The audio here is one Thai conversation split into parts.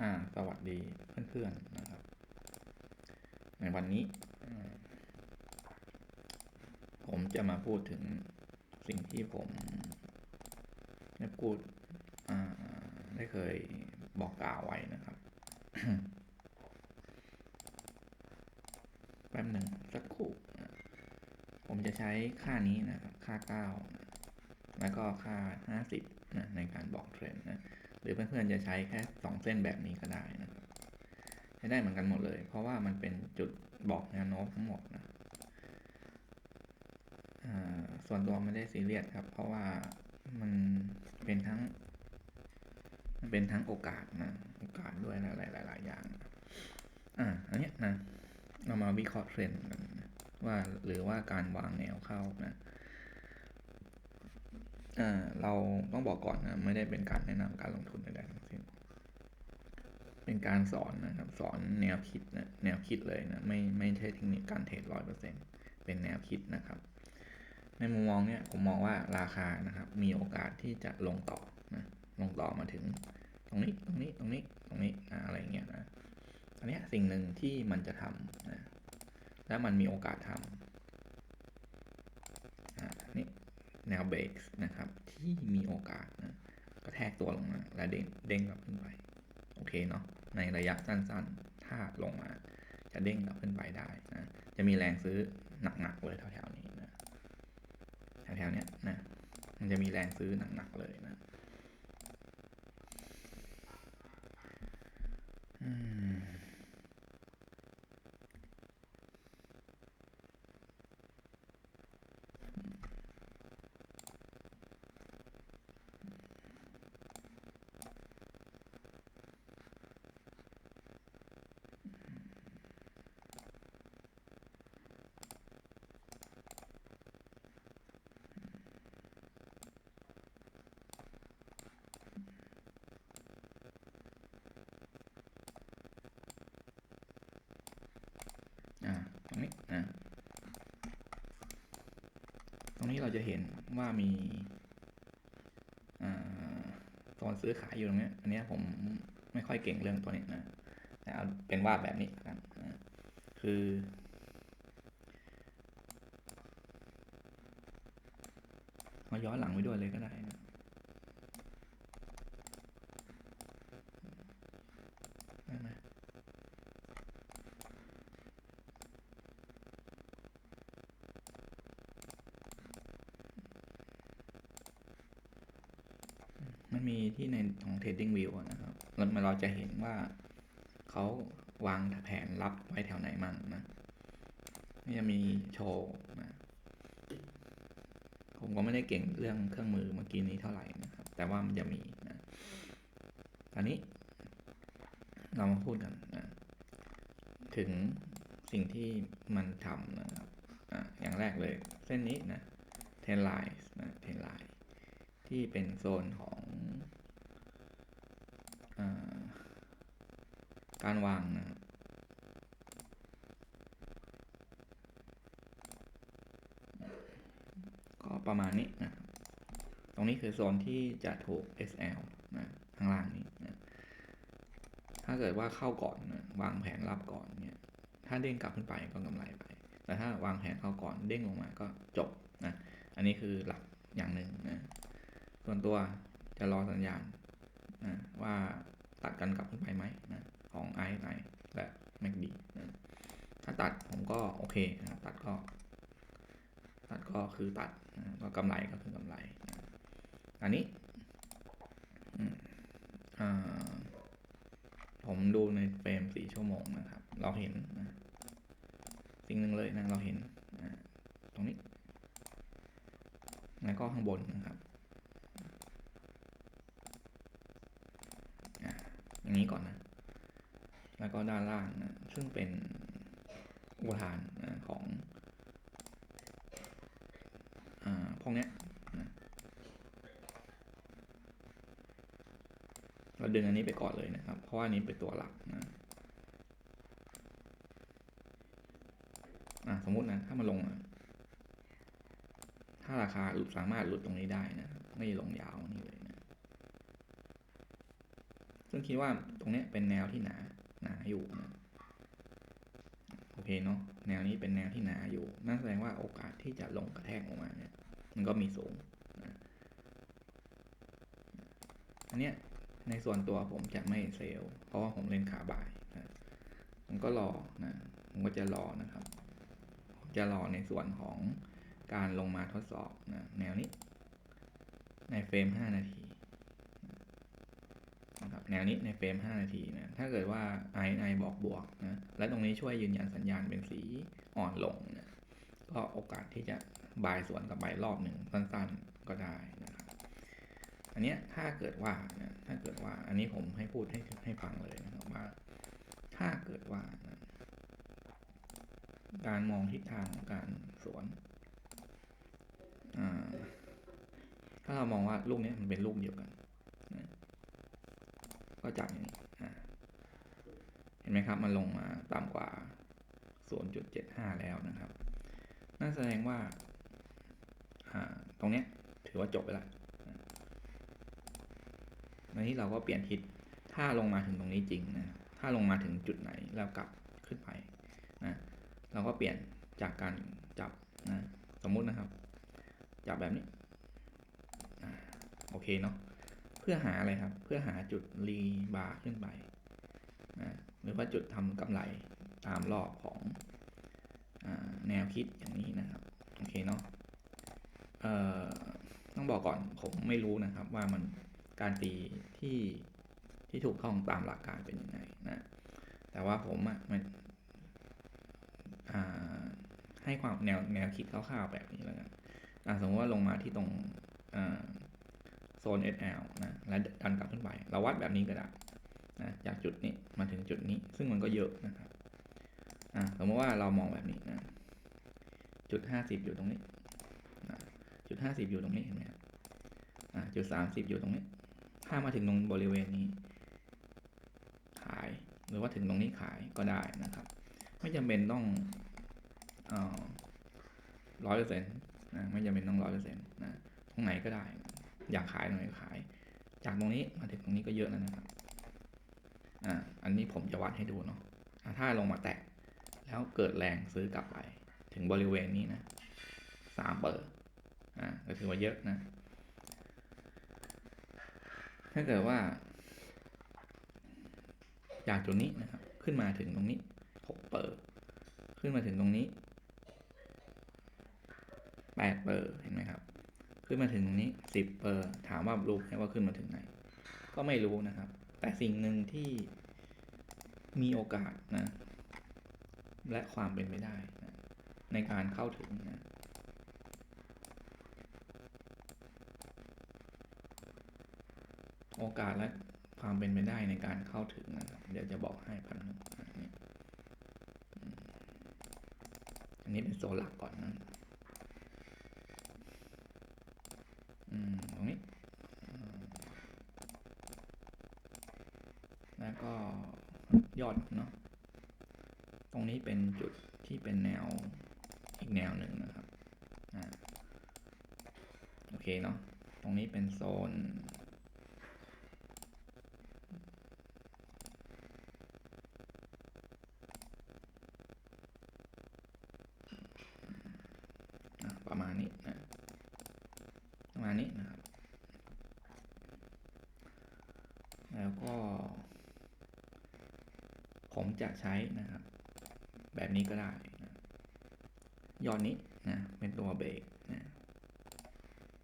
อ่าสวัสดีเพื่อนๆนะครับ ในวันนี้ ผมจะมาพูดถึงสิ่งที่ผมได้พูดอ่าได้เคยบอกกล่าวไว้นะครับแป๊บหนึ่งสักครู่ผมจะใช้ค่านี้นะครับ ค่า 9 แล้วก็ค่า 50นะในการบอกเทรนด์นะ หรือเพื่อนๆจะใช้แค่2เส้นแบบนี้ก็ได้นะใช้ได้เหมือนกันหมดเลย เพราะว่ามันเป็นจุดบอกแนวโน้มทั้งหมดนะส่วนตัวไม่ได้ซีเรียสครับ เพราะว่ามันเป็นทั้ง มันเป็นทั้งโอกาสนะโอกาสด้วยหลายหลายๆอย่างอ่าอันนี้นะเรามาวิเคราะห์เทรนด์กันว่าหรือว่าการวางแนวเข้านะ อ่าเราต้องบอกก่อนนะ ไม่ได้เป็นการแนะนำการลงทุนใดๆทั้งสิ้นเป็นการสอนนะครับ สอนแนวคิดนะแนวคิดเลยนะ ไม่ไม่ใช่เทคนิคการเทรดร้อยเปอร์เซ็นเป็นแนวคิดนะครับ ในมุมมองเนี้ยผมมองว่าราคานะครับ มีโอกาสที่จะลงต่อนะลงต่อมาถึง ตรงนี้ตรงนี้ตรงนี้ตรงนี้นะอะไรเงี้ยนะอันเนี้ยสิ่งหนึ่งที่มันจะทำนะและมันมีโอกาสทำอ่านี่ แนวเบรกนะครับ ที่มีโอกาสนะกระแทกตัวลงมา และเด้งเด้งกลับขึ้นไป โอเคเนาะในระยะสั้นๆ ถ้าลงมา จะเด้งกลับขึ้นไปได้นะจะมีแรงซื้อหนักๆเลยแถวๆนี้นะแถวๆเนี้ยนะมันจะมีแรงซื้อหนักๆเลยนะอืม อ่าตรงนี้นะตรง นี้เราจะเห็นว่ามีอ่าโซนซื้อขายอยู่ตรงนี้ อันนี้ผมไม่ค่อยเก่งเรื่องตัวนี้นะแต่เอาเป็นวาดแบบนี้กันนะคือมาย้อนหลังไว้ด้วยเลยก็ได้นะได้ไหม มันมี ที่ในของ Trading View นะครับแล้วเราจะเห็นว่าเขาวางแผนรับไว้แถวไหนมั่งนะนี่จะมีโชว์นะผมก็ไม่ได้เก่งเรื่องเครื่องมือเมื่อกี้นี้เท่าไหร่นะครับ แต่ว่ามันจะมีนะตอนนี้ เรามาพูดกันนะถึงสิ่งที่มันทำนะครับอะอย่างแรกเลย เส้นนี้นะเทนไลน์นะเทนไลน์ที่เป็นโซนของ การวางนะครับก็ประมาณนี้นะตรงนี้คือโซนที่จะถูก SL นะข้างล่างนี้นะถ้าเกิดว่าเข้าก่อนนะวางแผนรับก่อนเนี่ย ถ้าเด้งกลับขึ้นไปก็กำไรไป แต่ถ้าวางแผนเข้าก่อนเด้งลงมาก็จบนะ อันนี้คือหลักอย่างหนึ่งนะ ส่วนตัวจะรอสัญญาณ นะว่าตัดกันกลับขึ้นไปไหมนะของไอไอและแม d ดีนะถ้าตัดผมก็โอเคนะตัดก็ ตัดก็คือตัดนะก็กำไรก็คือกำไรนะอันนี้ผมดูในเฟรมสี่ชั่วโมงนะครับ เราเห็นนะสิ่งหนึ่งเลยนะเราเห็นนะตรงนี้ แล้วก็ข้างบนนะครับ อะอย่าง นี้ก่อนนะ แล้วก็ด้านล่างนะ ซึ่งเป็นอุปทานนะของอ่าพวกเนี้ยนะเราดึงอันนี้ไปก่อนเลยนะครับ เพราะว่านี้เป็นตัวหลักนะอะสมมตินะ ถ้ามันลงอะถ้าราคาหลุดสามารถหลุดตรงนี้ได้นะ ไม่ลงยาวนี่เลยนะ ซึ่งคิดว่าตรงนี้เป็นแนวที่หนาหนาอยู่นะโอเคเนาะแนวนี้เป็นแนวที่หนาอยู่นั่นแสดงว่าโอกาสที่จะลงกระแทกออกมาเนี่ย มันก็มีสูงนะอันเนี้ยในส่วนตัวผมจะไม่เซลเพราะว่าผมเล่นขาบ่ายนะผมก็รอนะผมก็จะรอนะครับผมจะรอในส่วนของการลงมาทดสอบนะแนวนี้ ในเฟรม 5 นาที นะครับแนวนี้ในเฟรม 5 นาทีนะถ้าเกิดว่า i i บอกบวกนะและตรงนี้ช่วยยืนยันสัญญาณเป็นสีอ่อนลงนะก็โอกาสที่จะบายสวนกับใบรอบหนึ่งสั้นๆก็ได้นะครับอันเนี้ยถ้าเกิดว่านะถ้าเกิดว่าอันนี้ผมให้พูดให้ให้ฟังเลยนะครับว่า ถ้าเกิดว่านะการมองทิศทางของการสวนอ่าถ้าเรามองว่าลูกนี้มันเป็นลูกเดียวกัน ก็จับอย่างนี้เห็นไหมครับ มันลงมาต่ำกว่า 0.75 แล้วนะครับ นั่นแสดงว่า ตรงเนี้ยถือว่าจบไปแล้วนะในนี้เราก็เปลี่ยนทิศ ถ้าลงมาถึงตรงนี้จริงนะ ถ้าลงมาถึงจุดไหนแล้วกลับขึ้นไปนะ เราก็เปลี่ยนจากการจับนะ สมมุตินะครับ จับแบบนี้ โอเคเนาะ เพื่อหาอะไรครับ เพื่อหาจุดรีบาร์ขึ้นไปนะหรือว่าจุดทำกำไรตามรอบของอาแนวคิดอย่างนี้นะครับ โอเคเนาะเอ่อต้องบอกก่อนผมไม่รู้นะครับว่ามันการตีที่ที่ถูกต้องตามหลักการเป็นยังไงนะแต่ว่าผมอะมันอ่าให้ความแนวแนวคิดคร่าวๆแบบนี้แล้วกันสมมติว่าลงมาที่ตรงอ่า โซน SL นะและดันกลับขึ้นไป เราวัดแบบนี้ก็ได้นะจากจุดนี้มาถึงจุดนี้ ซึ่งมันก็เยอะนะครับอ่าสมมติว่าเรามองแบบนี้นะจุดห้าสิบอยู่ตรงนี้นะจุดห้าสิบอยู่ตรงนี้เห็นไหมครับอ่าจุดสามสิบอยู่ตรงนี้ ถ้ามาถึงตรงบริเวณนี้ ขายหรือว่าถึงตรงนี้ขายก็ได้นะครับ ไม่จำเป็นต้องร้อยเปอร์เซ็นต์นะไม่จำเป็นต้องร้อยเปอร์เซ็นต์นะตรงไหนก็ได้ อยากขายหนก็ขาย จากตรงนี้มาถึงตรงนี้ก็เยอะแล้วนะครับอ่าอันนี้ผมจะวัดให้ดูเนาะถ้าลงมาแตะแล้วเกิดแรงซื้อกลับไป ถึงบริเวณนี้นะสามเปอร์อ่าก็ถือว่าเยอะนะถ้าเกิดว่า จากจุดนี้นะครับ ขึ้นมาถึงตรงนี้หกเปอร์ขึ้นมาถึงตรงนี้แปดเปอร์เห็นไหมครับ ขึ้นมาถึงตรงนี้สิบเปอร์ถามว่ารู้ไหมว่าขึ้นมาถึงไหน ก็ไม่รู้นะครับ แต่สิ่งหนึ่งที่มีโอกาสนะ และความเป็นไปได้นะในการเข้าถึงนะโอกาสและความเป็นไปได้ในการเข้าถึงนะครับเดี๋ยวจะบอกให้พันหนึ่งนะนี่อืมอันนี้เป็นโซนหลักก่อนนะ อืม ตรงนี้ แล้วก็ยอดเนาะ ตรงนี้เป็นจุดที่เป็นแนวอีกแนวหนึ่งนะครับอ่าโอเคเนาะ ตรงนี้เป็นโซนประมาณนี้นะ ณนี้นะครับ แล้วก็ ผมจะใช้นะครับ แบบนี้ก็ได้นะยอดนี้นะเป็นตัวเบรกนะ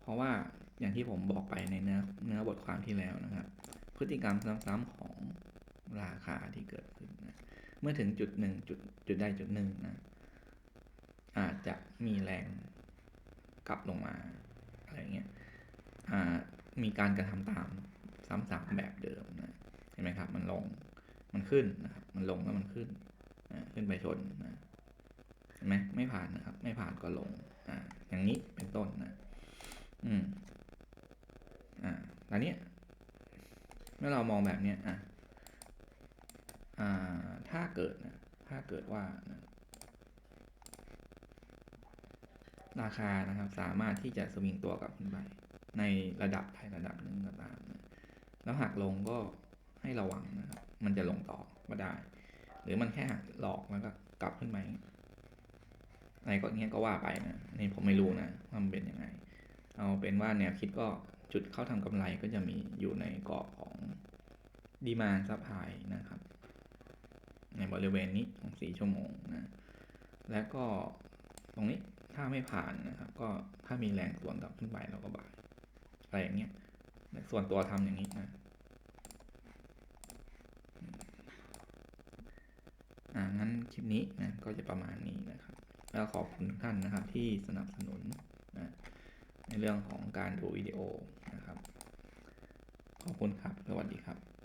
เพราะว่าอย่างที่ผมบอกไปในเนื้อเนื้อบทความที่แล้วนะครับ พฤติกรรมซ้ำๆของราคาที่เกิดขึ้นนะเมื่อถึงจุดหนึ่งจุดจุดใดจุดหนึ่งนะอาจจะมีแรงกลับลงมาอะไรเงี้ย มีการกระทำตามซ้ำๆแบบเดิมนะเห็นไหมครับ มันลงมันขึ้นนะครับ มันลงแล้วมันขึ้นนะขึ้นไปชนนะเห็นไหมไม่ผ่านนะครับ ไม่ผ่านก็ลงอ่าอย่างนี้เป็นต้นนะอืมอ่าแล้วเนี้เมื่อเรามองแบบเนี้ยอะอ่าถ้าเกิดนะถ้าเกิดว่านะราคานะครับ สามารถที่จะสวิงตัวกลับขึ้นไป ในระดับใดระดับหนึ่งก็ตามนะแล้วหักลงก็ให้ระวังนะครับ มันจะลงต่อก็ได้ หรือมันแค่หักหลอกแล้วก็กลับขึ้นไปอะไรก็เงี้ยก็ว่าไปนะนี่ผมไม่รู้นะว่ามันเป็นยังไง เอาเป็นว่าแนวคิดก็จุดเข้าทำกำไรก็จะมีอยู่ในกรอบของดีมาซัพพลายนะครับ ในบริเวณนี้ของ4ชั่วโมงนะ แล้วก็ตรงนี้ถ้าไม่ผ่านนะครับ ก็ถ้ามีแรงส่วนกลับขึ้นไปเราก็บาย อะไรอย่างเงี้ยส่วนตัวทำอย่างนี้นะอ่างั้นคลิปนี้นะก็จะประมาณนี้นะครับ แล้วขอบคุณทุกท่านนะครับที่สนับสนุนนะในเรื่องของการดูวิดีโอนะครับ ขอบคุณครับ สวัสดีครับ